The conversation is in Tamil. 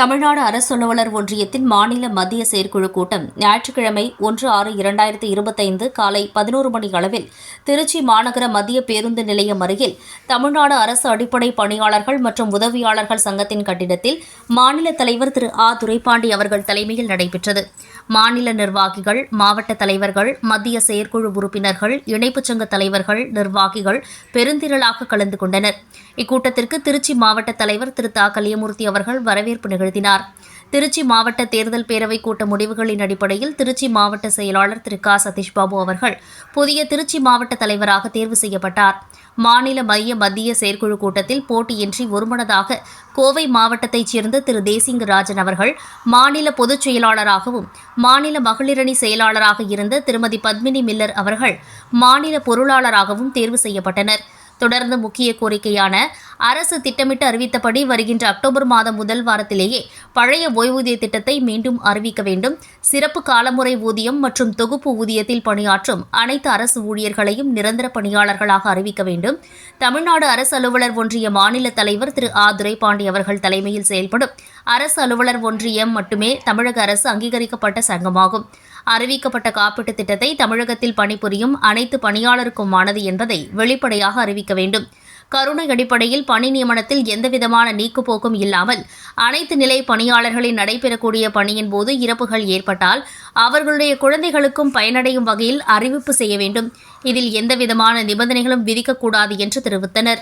தமிழ்நாடு அரசு அலுவலர் ஒன்றியத்தின் மாநில மத்திய செயற்குழு கூட்டம் ஞாயிற்றுக்கிழமை ஒன்று ஆறு இரண்டாயிரத்தி இருபத்தைந்து காலை பதினோரு மணி அளவில் திருச்சி மாநகர மத்திய பேருந்து நிலையம் அருகில் தமிழ்நாடு அரசு அடிப்படை பணியாளர்கள் மற்றும் உதவியாளர்கள் சங்கத்தின் கட்டிடத்தில் மாநில தலைவர் திரு ஆ. துரைப்பாண்டி அவர்கள் தலைமையில் நடைபெற்றது. மாநில நிர்வாகிகள் மாவட்ட தலைவர்கள் மத்திய செயற்குழு உறுப்பினர்கள் இணைப்புச் சங்க தலைவர்கள் நிர்வாகிகள் பெருந்திரளாக கலந்து கொண்டனர். இக்கூட்டத்திற்கு திருச்சி மாவட்ட தலைவர் திரு தா. கலியமூர்த்தி அவர்கள் வரவேற்பு எழுதினார் திருச்சி மாவட்ட தேர்தல் பேரவை கூட்ட முடிவுகளின் அடிப்படையில் திருச்சி மாவட்ட செயலாளர் திரு. க. சதீஷ்பாபு அவர்கள் புதிய திருச்சி மாவட்ட தலைவராக தேர்வு செய்யப்பட்டார். மாநில மைய மத்திய செயற்குழு கூட்டத்தில் போட்டியின்றி ஒருமனதாக கோவை மாவட்டத்தைச் சேர்ந்த திரு. தேசிங்க ராஜன் அவர்கள் மாநில பொதுச் செயலாளராகவும் மாநில மகளிரணி செயலாளராக இருந்த திருமதி பத்மினி மில்லர் அவர்கள் மாநில பொருளாளராகவும் தேர்வு செய்யப்பட்டனா் தொடர்ந்து முக்கிய கோரிக்கையான அரசு திட்டமிட்டு அறிவித்தபடி வருகின்ற அக்டோபர் மாதம் முதல் வாரத்திலேயே பழைய ஓய்வூதிய திட்டத்தை மீண்டும் அறிவிக்க வேண்டும். சிறப்பு காலமுறை ஊதியம் மற்றும் தொகுப்பு ஊதியத்தில் பணியாற்றும் அனைத்து அரசு ஊழியர்களையும் நிரந்தர பணியாளர்களாக அறிவிக்க வேண்டும். தமிழ்நாடு அரசு அலுவலர் ஒன்றிய மாநில தலைவர் திரு ஆ. துரைபாண்டி அவர்கள் தலைமையில் செயல்படும் அரசு அலுவலர் ஒன்றியம் மட்டுமே தமிழக அரசு அங்கீகரிக்கப்பட்ட சங்கமாகும். அறிவிக்கப்பட்ட காப்பீட்டுத் திட்டத்தை தமிழகத்தில் பணிபுரியும் அனைத்து பணியாளருக்குமானது என்பதை வெளிப்படையாக அறிவிக்க வேண்டும். கருணை அடிப்படையில் பணி நியமனத்தில் எந்தவிதமான நீக்குப்போக்கும் இல்லாமல் அனைத்து நிலை பணியாளர்களின் நடைபெறக்கூடிய பணியின் போது இறப்புகள் ஏற்பட்டால் அவர்களுடைய குழந்தைகளுக்கும் பயனடையும் வகையில் அறிவிப்பு செய்ய வேண்டும். இதில் எந்தவிதமான நிபந்தனைகளும் விதிக்கக்கூடாது என்று தெரிவித்தனர்.